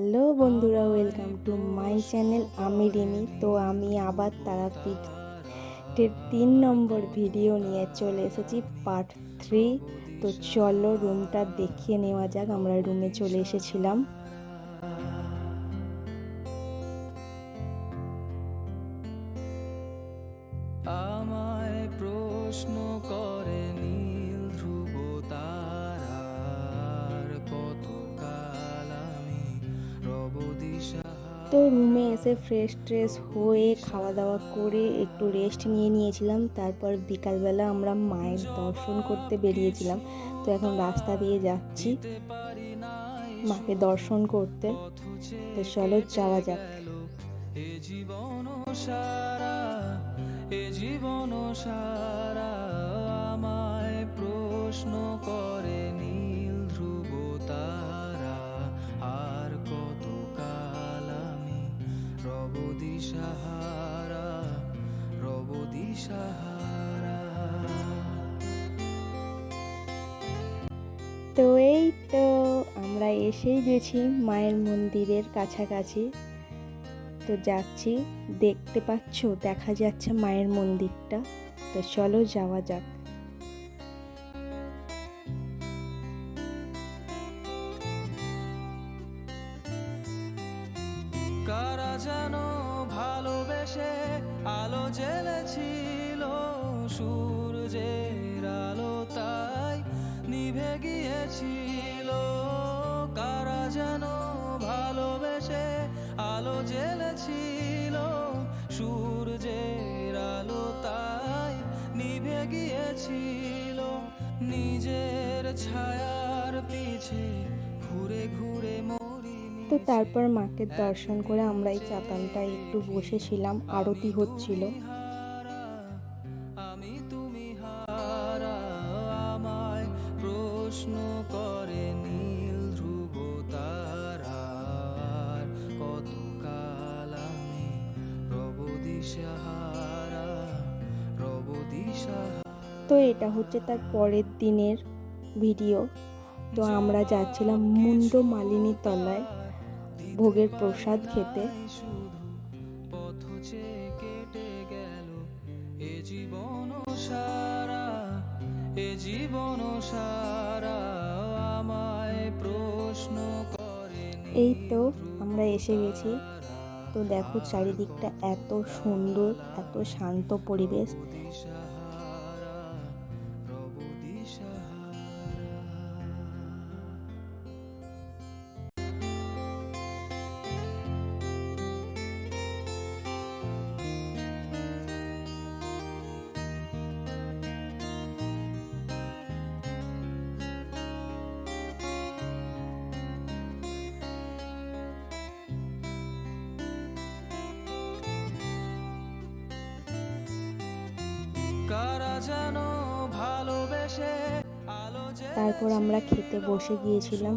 Hello বন্ধুরা welcome to my channel আমি রিমি। তো আমি আবার তারাপীঠের তিন নম্বর ভিডিও নিয়ে চলে এসেছি পার্ট থ্রি তো চলো রুমটা দেখিয়ে নেওয়া যাক, আমরা রুমে চলে এসেছিলাম। তো রুমে এসে ফ্রেশ ট্রেশ হয়ে খাওয়া দাওয়া করে একটু রেস্ট নিয়ে নিয়েছিলাম। তারপর বিকালবেলা আমরা মায়ের দর্শন করতে বেরিয়েছিলাম। তো এখন রাস্তা দিয়ে যাচ্ছি মাকে দর্শন করতে। তো চলো যাওয়া যাক। জীবন সারা, এ জীবন সারা আমায় প্রশ্ন করে তো এই তো আমরা এসেই গেছি মায়ের মন্দিরের কাছাকাছি। তো যাচ্ছি, দেখতে পাচ্ছ, দেখা যাচ্ছে মায়ের মন্দিরটা। তো চলো যাওয়া যাক। যেন ভালোবেসে আলো জ্বেলেছিল সূর্যের নিভে গিয়েছিল কারা যেন ভালোবেসে আলো জ্বেলেছিল। সূর্যের আলো তাই নিভে গিয়েছিল নিজের ছায়ার পিছে ঘুরে ঘুরে মরি তো তারপর মাকে দর্শন করে আমরা এই চাতালটায় একটু বসেছিলাম আরতি হচ্ছিল। তো এটা হচ্ছে তার পরের দিনের ভিডিও। তো আমরা যাচ্ছিলাম মুন্ড মালিনী তলায় ভোগের প্রসাদ খেতে। পথ চেয়ে গেল এ জীবন সারা এ জীবন সারা আমায় প্রশ্ন করে এই তো আমরা এসে গেছি। তো দেখো চারিদিকটা এত সুন্দর এত শান্ত পরিবেশ। যেন ভালোবেসে তারপর আমরা খেতে বসে গিয়েছিলাম।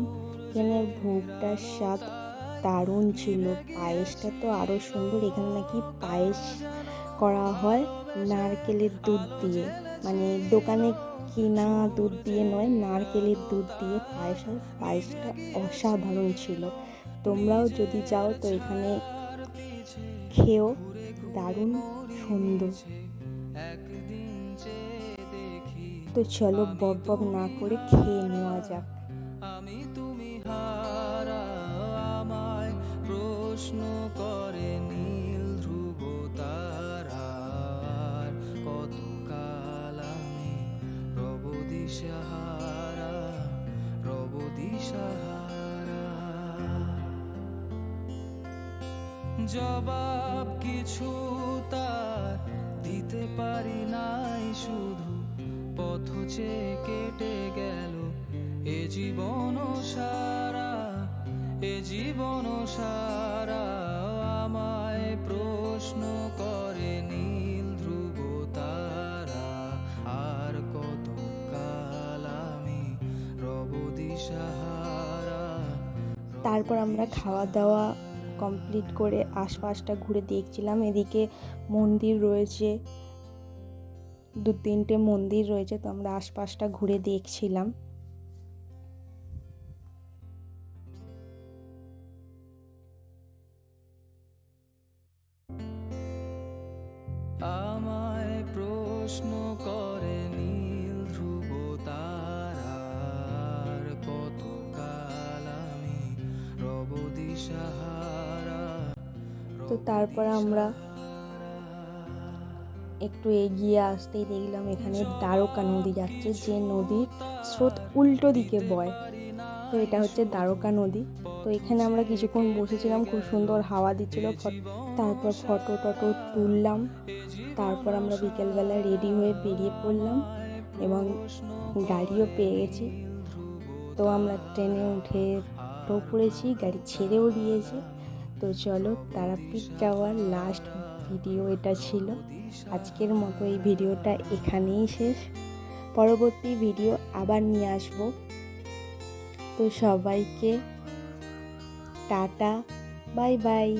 এখানে ভোগটার স্বাদ দারুণ ছিল। পায়েসটা তো আরও সুন্দর এখানে নাকি পায়েস করা হয় নারকেলের দুধ দিয়ে। মানে দোকানে কিনা দুধ দিয়ে নয় নারকেলের দুধ দিয়ে পায়েস হয়। পায়েসটা অসাধারণ ছিল। তোমরাও যদি যাও তো এখানে খেয়েও দারুণ সুন্দর। তো চলো বক বক না করে খেয়ে নেওয়া যাক। আমি তুমি হারা আমায় প্রশ্ন করে নীল ধ্রুব তারার কত কাল আমি রব দিশাহারা রব দিশাহারা জবাব কিছু তার দিতে পারি নাই চেয়ে কেটে গেল। এ জীবন সারা, এ জীবন সারা আমায় প্রশ্ন করে নীল ধ্রুব তারা, আর কত কাল আমি রব দিশাহারা? তারপর আমরা খাওয়া দাওয়া কমপ্লিট করে আশপাশটা ঘুরে দেখছিলাম। এদিকে মন্দির রয়েছে দু তিনটে মন্দির রয়েছে তো আমরা আশপাশটা ঘুরে দেখছিলাম। আমায় প্রশ্ন করে নীল ধ্রুব তারার কত কাল আমি রব দিশাহারা তো তারপর আমরা একটু এগিয়ে আসতেই দেখলাম এখানে দ্বারকা নদী যাচ্ছে যে নদীর স্রোত উল্টো দিকে বয়। তো এটা হচ্ছে দ্বারকা নদী। তো এখানে আমরা কিছুক্ষণ বসেছিলাম খুব সুন্দর হাওয়া দিচ্ছিল তারপর ফটো টটো তুললাম। তারপর আমরা বিকেলবেলা রেডি হয়ে বেরিয়ে পড়লাম এবং গাড়িও পেয়ে গেছি। তো আমরা ট্রেনে উঠে তো পড়েছি গাড়ি ছেড়েও দিয়েছি। তো চলো তারাপীঠ যাওয়ার লাস্ট ভিডিও এটা ছিল। আজকের মতো এই ভিডিওটা এখানেই শেষ। পরবর্তী ভিডিও আবার নিয়ে আসব। তো সবাইকে টাটা, বাই বাই।